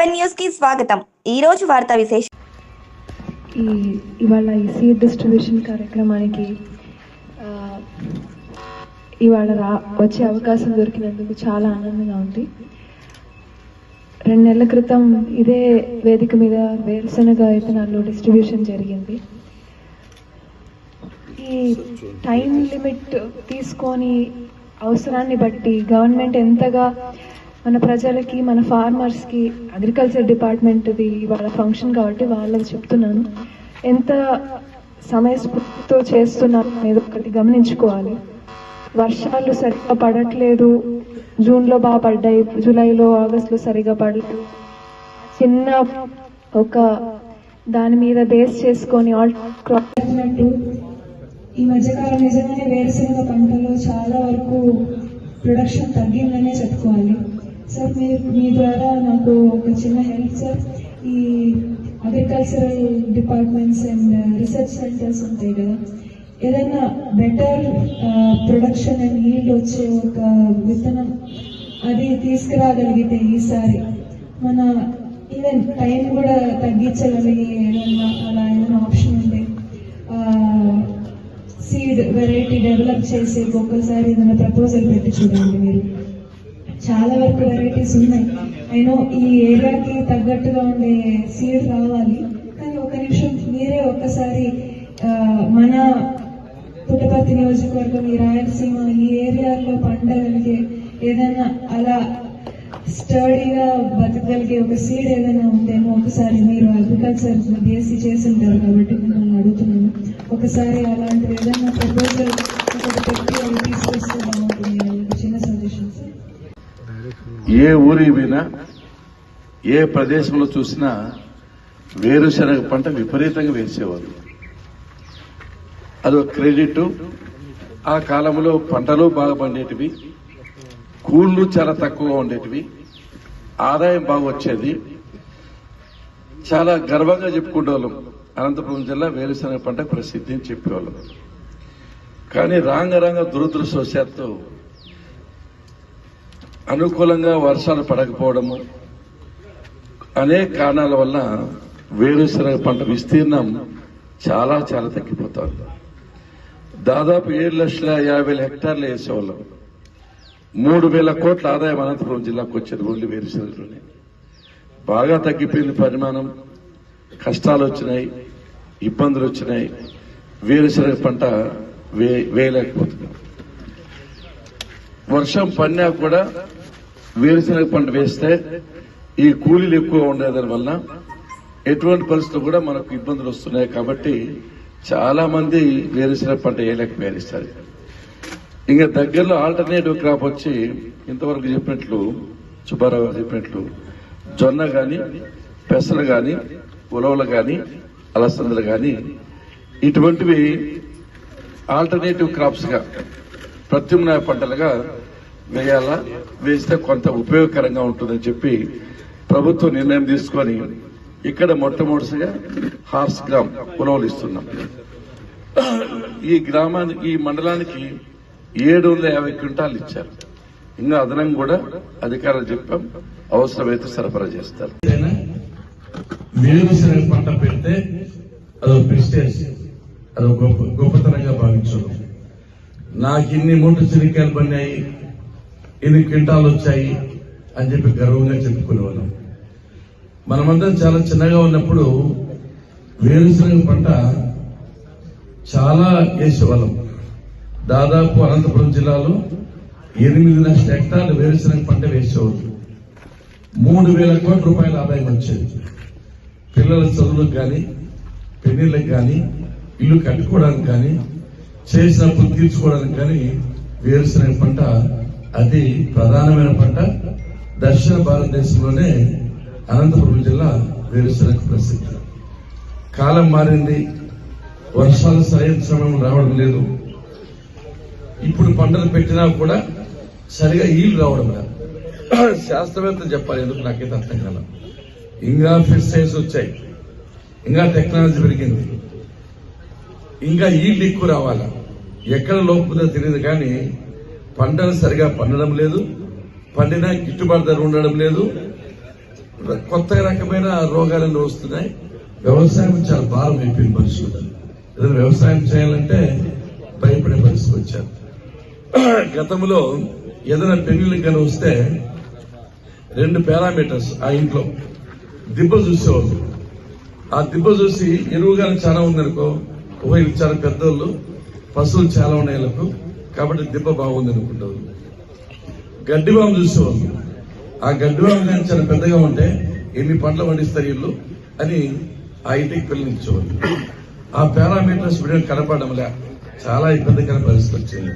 Seven న్యూస్కి స్వాగతం. ఈ రోజు వార్తా విశేషం. ఈ ఇవాళ ఈ సీడ్ డిస్ట్రిబ్యూషన్ కార్యక్రమానికి ఇవాళ రా వచ్చే అవకాశం దొరికినందుకు చాలా ఆనందంగా ఉంది. రెండు నెలల క్రితం ఇదే వేదిక మీద వేరుశనగ విత్తనాలు డిస్ట్రిబ్యూషన్ జరిగింది. ఈ టైం లిమిట్ తీసుకొని అవసరాన్ని బట్టి గవర్నమెంట్ ఎంతగా మన ప్రజలకి మన ఫార్మర్స్కి అగ్రికల్చర్ డిపార్ట్మెంట్ది వాళ్ళ ఫంక్షన్ కాబట్టి వాళ్ళకి చెప్తున్నాను. ఎంత సమయస్ఫూర్తితో చేస్తున్నారు అనేది ఒకటి గమనించుకోవాలి. వర్షాలు సరిగ్గా పడట్లేదు. జూన్లో బాగా పడ్డాయి. జూలైలో ఆగస్టులో సరిగా పడలేదు. చిన్న ఒక దాని మీద బేస్ చేసుకొని ఆల్ క్రాప్ చెప్పినట్టు ఈ మధ్యకాలం నిజంగానే వేరుశనగ పంటలో చాలా వరకు ప్రొడక్షన్ తగ్గిందనే చెప్పుకోవాలి. సార్ మీరు మీ ద్వారా నాకు ఒక చిన్న హెల్ప్ సార్ ఈ agricultural departments and research centres ఉంటాయి కదా. ఏదైనా బెటర్ ప్రొడక్షన్ అండ్ ఈల్డ్ వచ్చే ఒక విత్తనం అది తీసుకురాగలిగితే ఈసారి మన ఈవెన్ టైం కూడా తగ్గించగలిగే ఏదైనా అలా ఏదైనా ఆప్షన్ ఉంటే సీడ్ వెరైటీ డెవలప్ చేసి ఒక్కొక్కసారి ఏదైనా ప్రపోజల్ పెట్టి చూడండి మీరు. చాలా వరకు వెరైటీస్ ఉన్నాయి. నేను ఈ ఏరియాకి తగ్గట్టుగా ఉండే సీడ్ రావాలి. కానీ ఒక నిమిషం మీరే ఒక్కసారి మన పుట్టపర్తి నియోజకవర్గం ఈ రాయలసీమ ఈ ఏరియాలో పండగలిగే ఏదైనా అలా స్టడీగా బతకగలిగే ఒక సీడ్ ఏదైనా ఉందేమో ఒకసారి మీరు అగ్రికల్చర్ బీఎస్సీ చేసి ఉంటారు కాబట్టి మిమ్మల్ని అడుగుతున్నాను. ఒకసారి అలాంటి ఏదైనా ప్రపోజల్ ఒకటి పెట్టి అవి తీసుకొస్తే ఏ ఊరి పోయినా ఏ ప్రదేశంలో చూసినా వేరుశనగ పంట విపరీతంగా వేసేవారు అదొక క్రెడిట్. ఆ కాలంలో పంటలు బాగా పండేటివి. కూళ్ళు చాలా తక్కువగా ఉండేటివి. ఆదాయం బాగా వచ్చేది. చాలా గర్వంగా చెప్పుకునేవాళ్ళం. అనంతపురం జిల్లా వేరుశనగ పంట ప్రసిద్ధి అని చెప్పేవాళ్ళం. కానీ రాంగ రాంగ దురదృష్టవశాత్తు అనుకూలంగా వర్షాలు పడకపోవడము అనేక కారణాల వల్ల వేరుశనగ పంట విస్తీర్ణం చాలా చాలా తగ్గిపోతుంది. దాదాపు ఏడు లక్షల యాభై వేల హెక్టార్లు వేసేవాళ్ళం. మూడు వేల కోట్ల ఆదాయం అనంతపురం జిల్లాకు వచ్చేది ఓన్లీ వేరుశనగలోనే. బాగా తగ్గిపోయింది పరిమాణం. కష్టాలు వచ్చినాయి ఇబ్బందులు వచ్చినాయి. వేరుశనగ పంట వే వేయలేకపోతున్నాం. వర్షం పడినా కూడా వేరుశనగ పంట వేస్తే ఈ కూలీలు ఎక్కువ ఉండేదాని వల్ల ఎటువంటి పరిస్థితులు కూడా మనకు ఇబ్బందులు వస్తున్నాయి కాబట్టి చాలా మంది వేరుశనగ పంట వేయలేకపోయారు ఈసారి ఇంకా దగ్గరలో ఆల్టర్నేటివ్ క్రాప్ వచ్చి ఇంతవరకు చెప్పినట్లు సుబ్బారావు గారు చెప్పినట్లు జొన్న కానీ పెసలు కానీ ఉలవలు కానీ అలసందలు కానీ ఇటువంటివి ఆల్టర్నేటివ్ క్రాప్స్గా ప్రత్యామ్నాయ పంటలుగా వేయాలా? వేస్తే కొంత ఉపయోగకరంగా ఉంటుందని చెప్పి ప్రభుత్వం నిర్ణయం తీసుకొని ఇక్కడ మొట్టమొదటిగా హార్స్ గ్రామ్ ఉలవలు ఇస్తున్నాం. ఈ గ్రామానికి ఈ మండలానికి ఏడు వందల యాభై క్వింటాలు ఇచ్చారు. ఇంకా అదనం కూడా అధికారులు చెప్పాం అవసరమైతే సరఫరా చేస్తారు. వేరుశనగ పంట పెడితే అదొక ప్రిస్టేజ్ అదొక గొప్ప గొప్పతనంగా భావించు నాకు ఇన్ని మూట చిరికాయలు పడినాయి ఇన్ని క్వింటాలు వచ్చాయి అని చెప్పి గర్వంగా చెప్పుకునేవాళ్ళం. మనమందరం చాలా చిన్నగా ఉన్నప్పుడు వేరుశనగ పంట చాలా వేసేవాళ్ళం. దాదాపు అనంతపురం జిల్లాలో ఎనిమిది లక్షల హెక్టార్లు వేరుశనగ పంట వేసేవాళ్ళు మూడు వేల కోట్ల రూపాయల ఆదాయం వచ్చేది. పిల్లల చదువులకు కానీ పెళ్ళిళ్ళకి కానీ ఇల్లు కట్టుకోవడానికి కానీ చేసిన అప్పులు తీర్చుకోవడానికి కానీ వేరుశనగ పంట అది ప్రధానమైన పంట. దక్షిణ భారతదేశంలోనే అనంతపురం జిల్లా వేరుశనగ ప్రసిద్ధి. కాలం మారింది. వర్షాలు సరైన సమయం రావడం లేదు. ఇప్పుడు పంటలు పెట్టినా కూడా సరిగా ఈలు రావడం లేదు. శాస్త్రవేత్తలు చెప్పాలి ఎందుకు నాకైతే అర్థం కాలం. ఇంకా ఫెస్టైల్స్ వచ్చాయి. ఇంకా టెక్నాలజీ పెరిగింది. ఇంకా ఈల్డ్ ఎక్కువ రావాలా. ఎక్కడ లోపుందో తెలియదు కానీ పంటలు సరిగా పండడం లేదు. పండిన గిట్టుబాటు ధర ఉండడం లేదు. కొత్త రకమైన రోగాలన్నీ వస్తున్నాయి. వ్యవసాయం చాలా భారం అయిపోయిన పరిస్థితి ఏదైనా వ్యవసాయం చేయాలంటే భయపడే పరిస్థితి వచ్చారు. గతంలో ఏదైనా పెళ్ళి కానీ వస్తే రెండు పారామీటర్స్ ఆ ఇంట్లో. దిబ్బ చూసేవాళ్ళు. ఆ దిబ్బ చూసి ఎరువుగానే చాలా ఉందనుకో ఓ చాలా పెద్దోళ్ళు. పశువులు చాలా ఉన్నాయి వాళ్ళకు కాబట్టి దిబ్బ బాగుంది అనుకుంటారు గడ్డి బాము చూసేవాళ్ళు ఆ గడ్డి బాము కానీ చాలా పెద్దగా ఉంటే ఎన్ని పంటలు పండిస్తారు వీళ్ళు అని ఆ ఇంటికి పిల్లనిచ్చేవాళ్ళు ఆ పారామీటర్స్ ఇప్పుడు కనపడడంలే చాలా ఇబ్బందికర పరిస్థితి వచ్చింది.